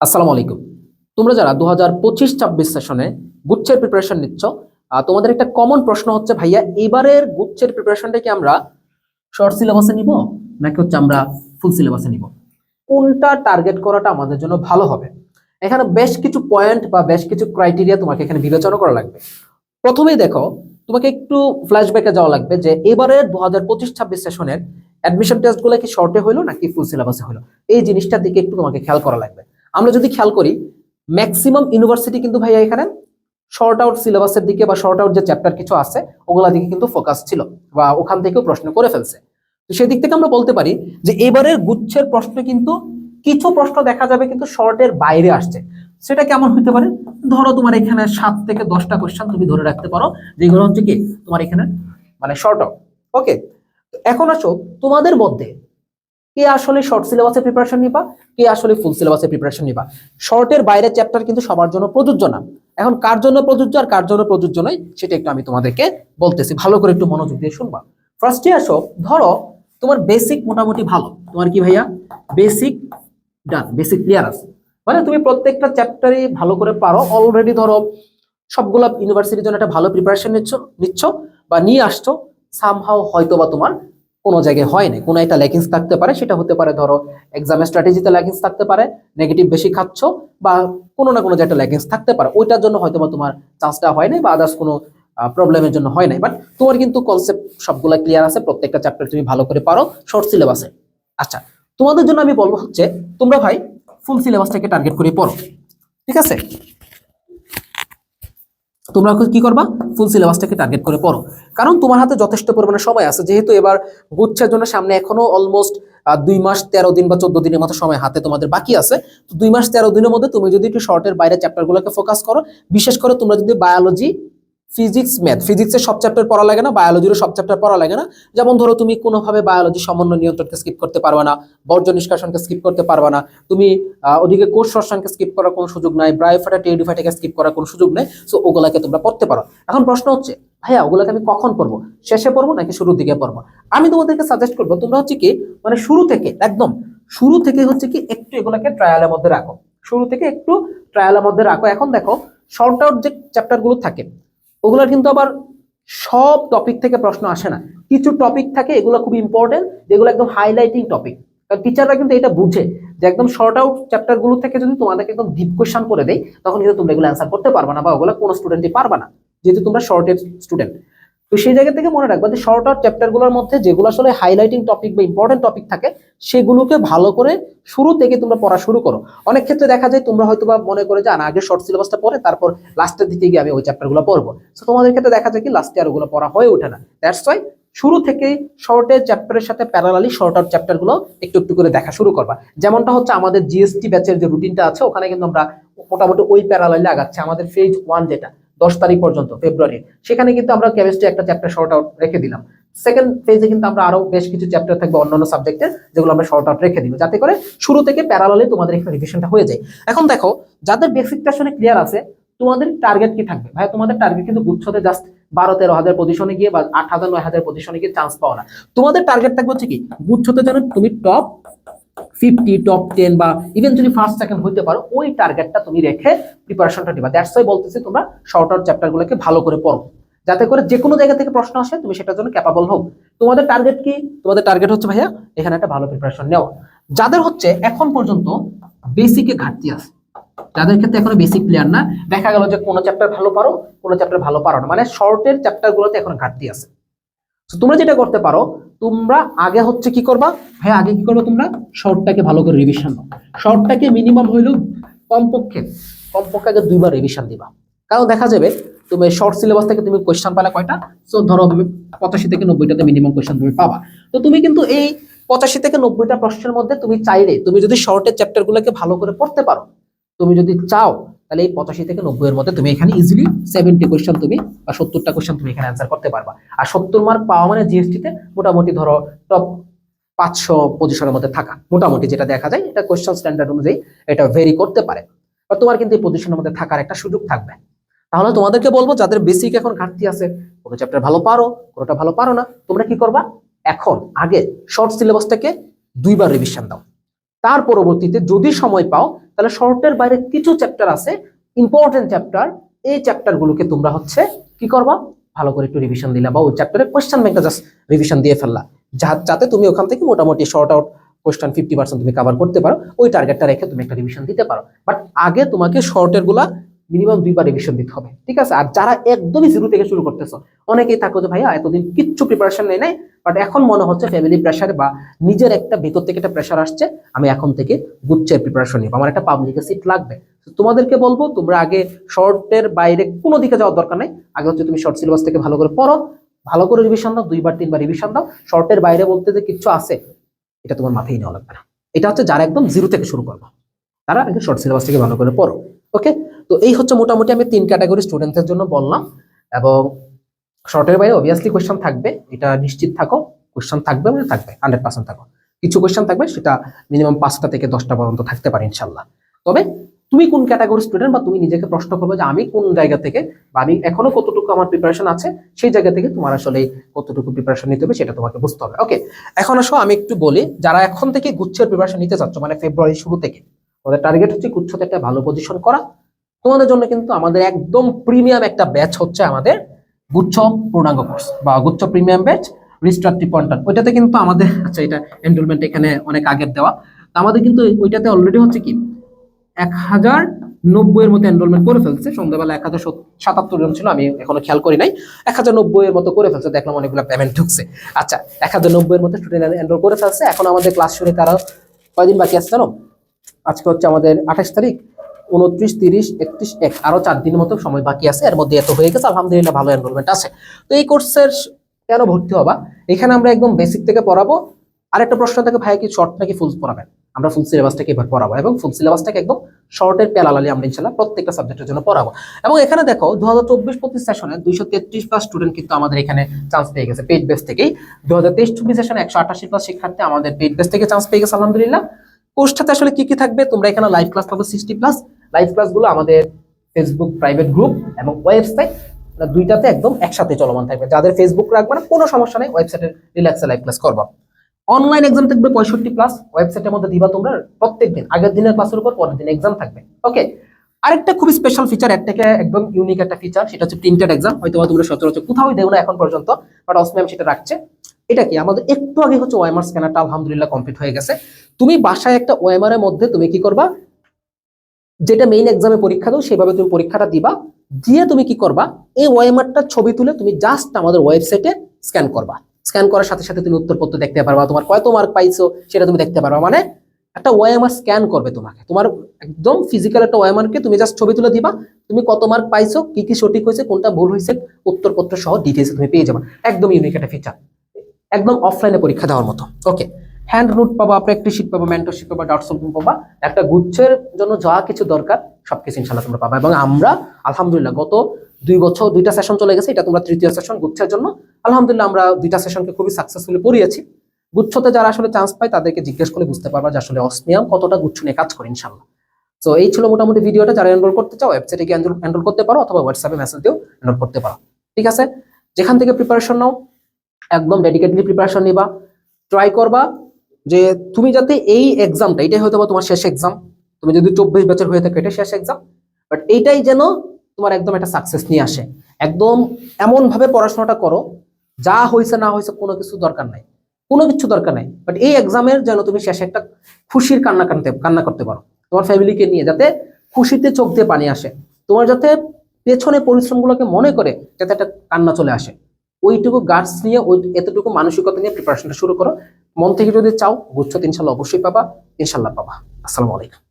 আসসালামু আলাইকুম। তোমরা যারা দু হাজার পঁচিশ ছাব্বিশ সেশনে গুচ্ছের প্রিপারেশন নিচ্ছ তোমাদের একটা কমন প্রশ্ন হচ্ছে, ভাইয়া, এবারের গুচ্ছের প্রিপারেশনটা কি আমরা শর্ট সিলেবাসে নিব, নাকি হচ্ছে আমরা ফুল সিলেবাসে নিব? কোনটা টার্গেট করাটা আমাদের জন্য ভালো হবে? এখানে বেশ কিছু পয়েন্ট বা বেশ কিছু ক্রাইটেরিয়া তোমাকে এখানে বিবেচনা করা লাগবে। প্রথমেই দেখো, তোমাকে একটু ফ্ল্যাশব্যাকে যাওয়া লাগবে যে, এবারের দু হাজার পঁচিশ ছাব্বিশ সেশনের অ্যাডমিশন টেস্টগুলো কি শর্টে হলো নাকি ফুল সিলেবাসে হলো এই জিনিসটার দিকে একটু তোমাকে খেয়াল করা লাগবে। আমরা যদি খেয়াল করি ম্যাক্সিমাম ইউনিভার্সিটি কিন্তু ভাইয়া এখানে শর্ট আউট সিলেবাসের দিকে বা শর্ট আউট যে চ্যাপ্টার কিছু আছে, ওগুলা দিকে কিন্তু ফোকাস ছিল বা ওখান থেকেও প্রশ্ন করে ফেলছে। তো সেদিক থেকে আমরা বলতে পারি যে এবারের গুচ্ছের প্রশ্ন কিন্তু কিছু প্রশ্ন দেখা যাবে কিন্তু শর্টের বাইরে আসছে। সেটা কেমন হতে পারে? ধরো তোমার এখানে সাত থেকে দশটা কোশ্চেন তুমি ধরে রাখতে পারো, যেগুলো হচ্ছে কি তোমার এখানে মানে শর্ট আউট ওকে এখন আসো তোমাদের মধ্যে কে আসলে শর্ট সিলেবাসে প্রিপারেশন নিবা? কে আসলে ফুল সিলেবাসে প্রিপারেশন নিবা? শর্টের বাইরের চ্যাপ্টার কিন্তু সবার জন্য প্রযোজ্য না। এখন কার জন্য প্রযোজ্য আর কার জন্য প্রযোজ্য নয়, সেটা একটু আমি তোমাদেরকে বলতেছি। ভালো করে একটু মনোযোগ দিয়ে শুনবা। ফার্স্টে আসো, ধরো তোমার বেসিক মোটামুটি ভালো। তোমার কি ভাইয়া? বেসিক ডান বেসিক ক্লিয়ার আছে। মানে তুমি প্রত্যেকটা চ্যাপ্টারই ভালো করে পারো। অলরেডি ধরো সবগুলা ইউনিভার্সিটির জন্য একটা ভালো প্রিপারেশন নিচ্ছ নিচ্ছ বা নিয়ে আসছো। সামহাও হয়তো বা তোমার কোনো জায়গায় হয় না কোনো একটা ল্যাকিংস থাকতে পারে, সেটা হতে পারে ধরো এক্সামের স্ট্র্যাটেজিতে ল্যাকিংস থাকতে পারে নেগেটিভ বেশি খাচ্ছ বা কোনো না কোনো যে একটা ল্যাকিংস থাকতে পারে। ওইটার জন্য হয়তো বা তোমার চান্সটা হয় নাই বা আদার্স কোনো প্রবলেমের জন্য হয় নাই। বাট তোমার কিন্তু কনসেপ্ট সবগুলা ক্লিয়ার আছে, প্রত্যেকটা চ্যাপ্টার তুমি ভালো করে পারো শর্ট সিলেবাসে আচ্ছা তোমাদের জন্য আমি বলব হচ্ছে, তোমরা ভাই ফুল সিলেবাসটাকে টার্গেট করে পড়ো। ঠিক আছে? তোমরা কি করবা? ফুল সিলেবাসটাকে টার্গেট করে পড়ো। কারণ তোমার হাতে যথেষ্ট পরিমাণে সময় আছে। যেহেতু এবার গুচ্ছের জন্য সামনে এখনও অলমোস্ট দুই মাস, তেরো দিন বা চোদ্দ দিনের মতো সময় হাতে তোমাদের বাকি আছে। তো দুই মাস, তেরো দিনের মধ্যে তুমি যদি একটু শর্টের বাইরে চ্যাপ্টারগুলোকে ফোকাস করো, বিশেষ করে তোমরা যদি বায়োলজি ফিজিক্স ম্যাথ ফিজিক্সের সব চ্যাপ্টার পড়া লাগে না বায়োলজিরও সব চ্যাপ্টার পড়া লাগে না। যেমন ধরো তুমি কোনোভাবে বায়োলজি সমন্বয় নিয়ন্ত্রণকে স্কিপ করতে পারবে না, বর্জ্য নিষ্কাশনকে স্কিপ করতে পারবে না। তুমি ওদিকে কোষ শর্ষণকে স্কিপ করার কোনো সুযোগ নাই ব্রায়োফাইটা টেরিডোফাইটাকে স্কিপ করার কোনো সুযোগ নেই সো ওগুলাকে তোমরা পড়তে পারো। এখন প্রশ্ন হচ্ছে, ভাইয়া, ওগুলাকে আমি কখন পড়ব? শেষে পড়ব নাকি শুরুর দিকে পড়ব? আমি তোমাদেরকে সাজেস্ট করব, তোমরা হচ্ছে কি মানে শুরু থেকে, একদম, শুরু থেকে হচ্ছে কি, একটু এগুলাকে ট্রায়ালের মধ্যে রাখো। শুরু থেকে একটু ট্রায়ালের মধ্যে রাখো। এখন দেখো শর্ট আউট যে চ্যাপ্টারগুলো থাকে ওগুলোর কিন্তু আবার সব টপিক থেকে প্রশ্ন আসে না। কিছু টপিক থাকে, এগুলো খুব ইম্পর্টেন্ট যেগুলো একদম হাইলাইটিং টপিক কারণ টিচাররা কিন্তু এটা বুঝে যে একদম শর্ট আউট চ্যাপ্টারগুলো থেকে যদি তোমাদেরকে একদম ডিপ কোয়েশন করে দেয়, তখন কিন্তু তোমরা এগুলো অ্যান্সার করতে পারবে না বা ওগুলো কোনো স্টুডেন্টই পারবে না, যেহেতু তোমরা শর্টের স্টুডেন্ট তো সেই জায়গা থেকে মনে রাখবা যে শর্ট আউট চ্যাপ্টারগুলোর মধ্যে যেগুলো আসলে হাইলাইটিং টপিক বা ইম্পর্টেন্ট টপিক থাকে, সেগুলোকে ভালো করে শুরু থেকে তোমরা পড়া শুরু করো। অনেক ক্ষেত্রে দেখা যায় তোমরা হয়তো বা মনে করে যে না, আগে শর্ট সিলেবাসটা পড়ে, তারপর লাস্টের দিকে গিয়ে আমি ওই চ্যাপ্টারগুলো পড়ব। তো তোমাদের ক্ষেত্রে দেখা যায় কি লাস্টে আর ওগুলো পড়া হয়ে ওঠে না। দ্যাটস ওয়াই শুরু থেকেই শর্টের চ্যাপ্টারের সাথে প্যারালালি শর্ট আউট চ্যাপ্টারগুলো একটু একটু করে দেখা শুরু করবা। যেমনটা হচ্ছে আমাদের জিএসটি ব্যাচের যে রুটিনটা আছে, ওখানে কিন্তু আমরা মোটামুটি ওই প্যারালালি আগাচ্ছি। আমাদের ফেজ ওয়ান যেটা দশ তারিখ পর্যন্ত ফেব্রুয়ারি সেখানে কিন্তু আমরা কেমিস্ট্রি একটা চ্যাপ্টার শর্ট আউট রেখে দিলাম। সেকেন্ড ফেজে কিন্তু আমরা আরও বেশ কিছু চ্যাপ্টার থাকবে অন্যান্য সাবজেক্টের যেগুলো আমরা শর্ট আউট রেখে দিব, যাতে করে শুরু থেকে প্যারালালে তোমাদের এখানে রিভিশনটা হয়ে যায়। এখন দেখো, যাদের বেসিকটা শুনে ক্লিয়ার আছে, তোমাদের টার্গেট কি থাকবে? ভাই তোমাদের টার্গেট কিন্তু গুচ্ছতে জাস্ট বারো, তেরো হাজার পজিশনে গিয়ে বা আট হাজার, নয় হাজার পজিশনে গিয়ে চান্স পাও না। তোমাদের টার্গেট থাকবে হচ্ছে কি, গুচ্ছতে যেন তুমি টপ ফিফটি টপ টেন বা ইভেন্চুয়ালি ফার্স্ট সেকেন্ড হইতে পারো, ওই টার্গেটটা তুমি রেখে প্রিপারেশনটা নিবা। দ্যাটস ওয়াই বলতেছি তোমরা শর্ট আউট চ্যাপ্টারগুলোকে ভালো করে পড়ো। যাতে করে যে কোনো জায়গা থেকে প্রশ্ন আসে তুমি সেটার জন্য ক্যাপাবল হোক তোমাদের টার্গেট কি? তোমাদের টার্গেট হচ্ছে ভাইয়া এখানে একটা ভালো প্রিপারেশন নেওয়া। যাদের হচ্ছে এখন পর্যন্ত বেসিকে ঘাটতি আছে, যাদের ক্ষেত্রে এখনও বেসিক প্লেয়ার না, দেখা গেল যে কোনো চ্যাপ্টার ভালো পারো, কোনো চ্যাপ্টার ভালো পারো না। মানে শর্টের চ্যাপ্টার গুলোতে এখন ঘাটতি আছে। তোমরা যেটা করতে পারো তোমরা আগে হচ্ছে কি করবা? ভাই আগে কি করবে তোমরা? শর্টটাকে ভালো করে রিভিশন দাও শর্টটাকে মিনিমাম হইলেও কমপক্ষে কমপক্ষে আগে দুইবার রিভিশন দিবা। কারণ দেখা যাবে, তুমি শর্ট সিলেবাস থেকে তুমি কোয়েশ্চেন পালে কয়টা? সো ধরো পঁচাশি থেকে নব্বইটাতে মিনিমাম কোয়েশ্চেন তুমি পাবা। তো তুমি কিন্তু এই পঁচাশি থেকে নব্বইটা প্রশ্নের মধ্যে তুমি চাইলে, তুমি যদি শর্টের চ্যাপ্টারগুলোকে ভালো করে পড়তে পারো, তুমি যদি চাও তাহলে এই পঁচাশি থেকে নব্বই এর মধ্যে তুমি এখানে ইজিলি সেভেন্টি কোয়েশ্চেন তুমি বা সত্তরটা কোয়েশ্চেন তুমি এখানে অ্যান্সার করতে পারবা। আর সত্তর মার্ক পাওয়া মানে জিএসটি তে মোটামুটি ধরো টপ পাঁচশো পজিশনের মধ্যে থাকা। মোটামুটি যেটা দেখা যায়, এটা কোয়েশ্চেন স্ট্যান্ডার্ড অনুযায়ী এটা ভেরি করতে পারে। বা তোমার কিন্তু এই পজিশনের মধ্যে থাকার একটা সুযোগ থাকবে। তাহলে তোমাদেরকে বলব, যাদের বেসিক এখন ঘাটতি আছে, কোনো চ্যাপ্টার ভালো পারো, কোনোটা ভালো পারো না, তোমরা কি করবা? এখন, আগে শর্ট সিলেবাসটাকে দুইবার রিভিশন দাও। তার পরবর্তীতে যদি সময় পাও তাহলে শর্টের বাইরে কিছু চ্যাপ্টার আছে ইম্পর্টেন্ট চ্যাপ্টার এই চ্যাপ্টারগুলোকে তোমরা হচ্ছে কি করবা? ভালো করে একটু রিভিশন দিলা বা ওই চ্যাপ্টারের কোয়েশ্চেন ব্যাংকটা জাস্ট রিভিশন দিয়ে ফেললা। যাতে তুমি ওখান থেকে মোটামুটি short out question fifty percent তুমি কভার করতে পারো, ওই টার্গেটটা রেখে তুমি একটা রিভিশন দিতে পারো। বাট আগে তোমাকে শর্টেরগুলা মিনিমাম দুইবার রিভিশন দিতে হবে, ঠিক আছে? আর যারা একদমই জিরো থেকে শুরু করতেছো, অনেকেই থাকো যে ভাইয়া এতদিন কিচ্ছু প্রিপারেশন নেই নাই বাট এখন মনে হচ্ছে ফ্যামিলি প্রেশার বা নিজের একটা ভেতর থেকে একটা প্রেশার আসছে, আমি এখন থেকে গুচ্ছের প্রিপারেশন নিব। আমার একটা পাবলিকে সিট লাগবে। তোমাদেরকে বলব, তোমরা আগে শর্টের বাইরে কোনো দিকে যাওয়ার দরকার নেই। আগে হচ্ছে তুমি শর্ট সিলেবাস থেকে ভালো করে পড়ো, ভালো করে রিভিশন দাও, দুইবার, তিনবার রিভিশন দাও। শর্টের বাইরে বলতে যে কিছু আছে, এটা তোমার মাথায় নেওয়া লাগবে না। এটা হচ্ছে যারা একদম জিরো থেকে শুরু করব, তারা আগে শর্ট সিলেবাস থেকে ভালো করে পড়ো। ওকে তো এই হচ্ছে মোটামুটি আমি তিন ক্যাটাগরি স্টুডেন্টদের জন্য বললাম। এবং শর্টের বাইরে অবভিয়াসলি কোয়েশ্চেন থাকবে, এটা নিশ্চিত থাকো। কোয়েশ্চেন থাকবে মানে থাকবে হান্ড্রেড পার্সেন্ট থাকো। কিছু কোয়েশ্চেন থাকবে, সেটা মিনিমাম পাঁচটা থেকে দশটা পর্যন্ত থাকতে পারে ইনশাল্লাহ তবে তুমি কোন ক্যাটাগরি স্টুডেন্ট বা তুমি নিজেকে প্রশ্ন করবে যে আমি কোন জায়গা থেকে বা আমি এখনও কতটুকু আমার প্রিপারেশন আছে, সেই জায়গা থেকে তোমার আসলে কতটুকু প্রিপারেশন নিতে হবে সেটা তোমাকে বুঝতে হবে। ওকে এখন আসো, আমি একটু বলি, যারা এখন থেকে গুচ্ছের প্রিপারেশন নিতে চাচ্ছ মানে ফেব্রুয়ারি শুরু থেকে আমাদের টার্গেট হচ্ছে গুচ্ছতে একটা ভালো পজিশন করা। তোমাদের জন্য কিন্তু আমাদের একদম প্রিমিয়াম একটা ব্যাচ হচ্ছে আমাদের গুচ্ছ পূর্ণাঙ্গ কোর্স বা গুচ্ছ প্রিমিয়াম ব্যাচ রিস্ট্রাকটিভ পয়েন্টার ওইটাতে কিন্তু আমাদের আচ্ছা এটা এনরোলমেন্ট এখানে অনেক আগের দেওয়া। তো আমাদের কিন্তু ওইটাতে অলরেডি হচ্ছে কি, এক হাজার নব্বইয়ের মতো এনরোলমেন্ট করে ফেলছে। সন্ধ্যাবেলা এক হাজার সাতাত্তর জন ছিল, আমি এখনও খেয়াল করি নাই। এক হাজার নব্বইয়ের মতো করে ফেলছে, দেখলাম অনেকগুলো পেমেন্ট ঢুকছে। আচ্ছা এক হাজার নব্বইয়ের মতো স্টুডেন্ট এনরোল করে ফেলছে। এখন আমাদের ক্লাস শুরু তারা কয়দিন বাকি আছে জানো? আজকে হচ্ছে আমাদের আঠাশ তারিখ, উনত্রিশ, তিরিশ, একত্রিশ, এক। আরও চার দিনের মতো সময় বাকি আছে, এর মধ্যে এত হয়ে গেছে, আলহামদুলিল্লাহ ভালো এনরোলমেন্ট আছে। তো এই কোর্সের কেন ভর্তি হবা? এখানে আমরা একদম বেসিক থেকে পড়াবো। আরেকটা প্রশ্ন থাকে, ভাই, কি শর্ট নাকি ফুল পড়াবেন? আমরা ফুল সিলেবাসটাকে এবার পড়াবো এবং ফুল সিলেবাসটাকে একদম শর্টের পেলালালি আমরা ইনশাল্লাহ প্রত্যেকটা সাবজেক্টের জন্য পড়াবো। এবং এখানে দেখো দু হাজার চব্বিশ পঁচিশ সেশনে দুইশো তেত্রিশ প্লাস স্টুডেন্ট কিন্তু আমাদের এখানে চান্স পেয়ে গেছে পেড বেস থেকেই। দু হাজার তেইশ, চব্বিশ সেশনে একশো আটাশি প্লাস শিক্ষার্থী আমাদের পেড বেস থেকে চান্স পেয়ে গেছে, আলহামদুলিল্লাহ। কোর্সটাতে আসলে কি কি থাকবে? তোমরা এখানে লাইভ ক্লাস পাবে সিক্সটি প্লাস লাইভ ক্লাসগুলো আমাদের ফেসবুক প্রাইভেট গ্রুপ এবং ওয়েবসাইট দুইটাতে একদম একসাথে চলমান থাকবে। যাদের ফেসবুক রাখবে না, কোনো সমস্যা নেই ওয়েবসাইটে রিল্যাক্সে লাইভ ক্লাস করবা। অনলাইন এক্সাম থাকবে পঁয়ষট্টি প্লাস ওয়েবসাইটের মধ্যে দিবা তোমরা প্রত্যেক দিন। আগের দিনের ক্লাসের উপর পরের দিন এক্সাম থাকবে। ওকে আরেকটা খুবই স্পেশাল ফিচার এর থেকে একদম ইউনিক একটা ফিচার সেটা হচ্ছে প্রিন্টেড এক্সাম হয়তো তোমরা সচরাচর কোথাও দেও না এখন পর্যন্ত বাট অসম্যাম সেটা রাখছে। এটা কি? আমাদের একটু আগে হচ্ছে ওএমআর স্ক্যানারটা আলহামদুলিল্লাহ কমপ্লিট হয়ে গেছে। তুমি বাসায় একটা ওএমআর এর মধ্যে তুমি কি করবা? যেটা মেইন এক্সামে পরীক্ষা দাও সেভাবে তুমি পরীক্ষাটা দিবা। দিয়ে তুমি কি করবা? এই ওএমআরটা ছবি তুলে তুমি জাস্ট আমাদের ওয়েবসাইটে স্ক্যান করবা। স্ক্যান করার সাথে সাথে তুমি উত্তরপত্র দেখতে পারবা, তোমার কত মার্ক পাইছো সেটা তুমি দেখতে পারবা। মানে একটা ওএমআর স্ক্যান করবে তোমাকে। তোমার একদম ফিজিক্যাল একটা ওএমআর কে তুমি জাস্ট ছবি তুলে দিবা। তুমি কত মার্ক পাইছো, কি কি সঠিক হয়েছে, কোনটা ভুল হয়েছে, উত্তরপত্র সহ ডিটেলস তুমি পেয়ে যাবা। একদম ইউনিক একটা ফিচার একদম অফলাইনে পরীক্ষা দেওয়ার মতো। ওকে হ্যান্ড নোট পাবা প্র্যাকটিস শিট পাবা মেন্টরশিপ পাবা ডাউট সলভিং পাবা। একটা গুচ্ছের জন্য যা কিছু দরকার সব কিছু ইনশাল্লাহ তোমরা পাবা। এবং আমরা, আলহামদুলিল্লাহ, গত দুই বছর দুইটা সেশন চলে গেছে, এটা তোমরা তৃতীয় সেশন গুচ্ছের জন্য। আলহামদুলিল্লাহ, আমরা দুইটা সেশনকে খুবই সাকসেসফুলি পড়িয়েছি। গুচ্ছতে যারা আসলে চান্স পায়, তাদেরকে জিজ্ঞেস করে বুঝতে পারবা যে আসলে অসমিয়াম কতটা গুচ্ছ নিয়ে কাজ করে ইনশাল্লাহ তো এই ছিল মোটামুটি ভিডিওটা। যারা এনরোল করতে চাও ওয়েবসাইটে গিয়ে এনরোল করতে পারো, অথবা হোয়াটসঅ্যাপে মেসেজ দিয়েও এনরোল করতে পারো। ঠিক আছে? যেখান থেকে প্রিপারেশন নাও, একদম ডেডিকেটলি প্রিপারেশন নিবা। ট্রাই করবা। যে তুমি যাতে এই এক্সামটা এটাই হয়তো তোমার শেষ এক্সাম তুমি যদি চব্বিশ বছর হয়ে থাকে এটা শেষ এক্সাম বাট এইটাই যেন তোমার একদম একটা সাকসেস নিয়ে আসে। একদম এমন ভাবে পড়াশোনাটা করো, যা হয়েছে না হয়েছে কোনো কিছু দরকার নাই। কোনো কিছু দরকার নাই বাট এই এক্সামের যেন তুমি শেষে একটা খুশির কান্না কানতে, কান্না করতে পারো। তোমার ফ্যামিলিকে নিয়ে যাতে খুশিতে চোখ দিয়ে পানি আসে। তোমার যাতে পেছনে পরিশ্রমগুলোকে মনে করে যাতে একটা কান্না চলে আসে। ওইটুকু গার্ডস নিয়ে, ওই এতটুকু মানসিকতা নিয়ে প্রিপারেশনটা শুরু করো। মন থেকে যদি চাও গুচ্ছ ইনশাল্লাহ অবশ্যই পাবা ইনশাল্লাহ পাবা। আসসালামু আলাইকুম।